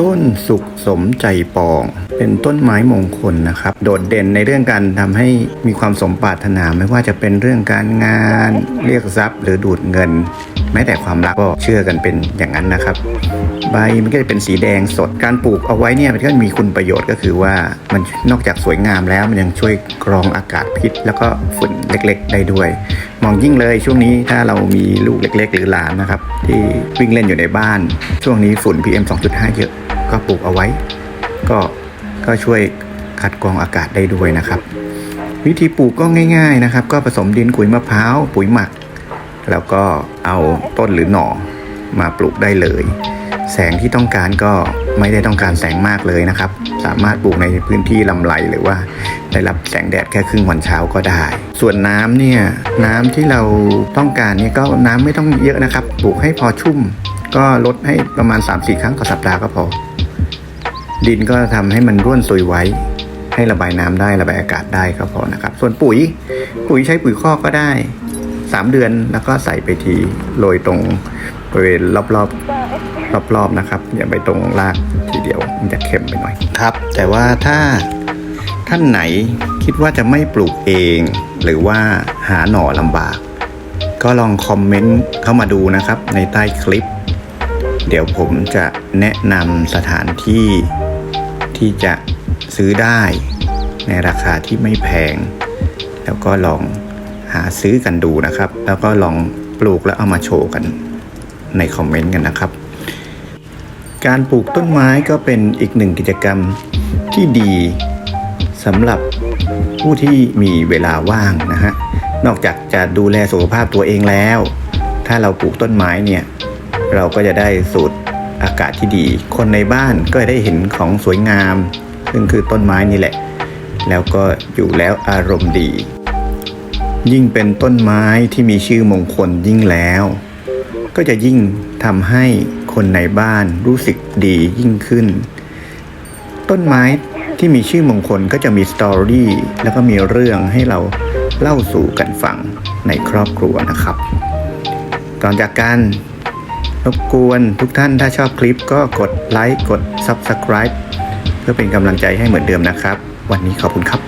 ต้นสุขสมใจปอง เป็นต้นไม้มงคลนะครับ โดดเด่นในเรื่องการทำให้มีความสมปรารถนาไม่ว่าจะเป็นเรื่องการงาน เรียกทรัพย์หรือดูดเงิน แม้แต่ความรักก็เชื่อกันเป็นอย่างนั้นนะครับ ใบมันก็จะเป็นสีแดงสดการปลูกเอาไว้เนี่ยมันก็มีคุณประโยชน์ก็คือว่ามันนอกจากสวยงามแล้วมันยังช่วยกรองอากาศพิษ แล้วก็ฝุ่นเล็ก ๆ ได้ด้วย มองยิ่งเลยช่วงนี้ถ้าเรามีลูกเล็ก ๆ หรือหลานนะครับที่วิ่งเล่นอยู่ในบ้าน ช่วงนี้ฝุ่น PM 2.5 เยอะ ก็ปลูกเอาไว้ ก็ก็ช่วยคัดกรองอากาศได้ด้วยนะครับ วิธีปลูกก็ง่าย ๆนะครับ ก็ผสมดินขุยมะพร้าวปุ๋ยหมัก แล้วก็เอาต้นหรือหน่อมาปลูกได้เลย แสงที่ต้องการก็ไม่ได้ต้องการแสงมากเลยนะครับ สามารถปลูกในพื้นที่ลำไรหรือว่า ได้รับแสงแดดแค่ครึ่งวันเช้าก็ได้ ส่วนน้ำเนี่ยน้ำที่เราต้องการเนี่ยก็น้ำไม่ต้องเยอะนะครับ ปลูกให้พอชุ่ม ก็ลดให้ประมาณ 3-4 ครั้งต่อสัปดาห์ก็พอ ดินก็ทำให้มันร่วนซุยไว้ ให้ระบายน้ำได้ระบายอากาศได้ก็พอนะครับ ส่วนปุ๋ยปุ๋ยใช้ปุ๋ยคอกก็ได้ 3 เดือนแล้วก็ใส่ไปทีโรยตรงบริเวณรอบๆรอบๆนะครับอย่าไปตรงรากทีเดียวมันจะเค็มไปหน่อยครับ แต่ว่าถ้าท่านไหนคิดว่าจะไม่ปลูกเอง หรือว่าหาหน่อลำบาก ก็ลองคอมเมนต์เข้ามาดูนะครับในใต้คลิป เดี๋ยวผมจะแนะนำสถานที่ ที่จะซื้อได้ในราคาที่ไม่แพง แล้วก็ลองหาซื้อกันดูนะครับ แล้วก็ลองปลูกแล้วเอามาโชว์กันในคอมเมนต์กันนะครับ การปลูกต้นไม้ก็เป็นอีกหนึ่งกิจกรรมที่ดีสำหรับผู้ที่มีเวลาว่างนะฮะ นอกจากจะดูแลสุขภาพตัวเองแล้ว ถ้าเราปลูกต้นไม้เนี่ย เราก็จะได้สูด อากาศที่ดี คนในบ้านก็ได้เห็นของสวยงาม ซึ่งคือต้นไม้นี่แหละ แล้วก็อยู่แล้วอารมณ์ดี ยิ่งเป็นต้นไม้ที่มีชื่อมงคลยิ่งแล้ว ก็จะยิ่งทำให้คนในบ้านรู้สึกดียิ่งขึ้น ต้นไม้ที่มีชื่อมงคลก็จะมีสตอรี่แล้วก็มีเรื่องให้เราเล่าสู่กันฟังในครอบครัวนะครับ ก่อนจากกัน รบกวนทุกท่านถ้าชอบคลิปก็กดไลค์กด Subscribe เพื่อเป็นกำลังใจให้เหมือนเดิมนะครับ วันนี้ขอบคุณครับ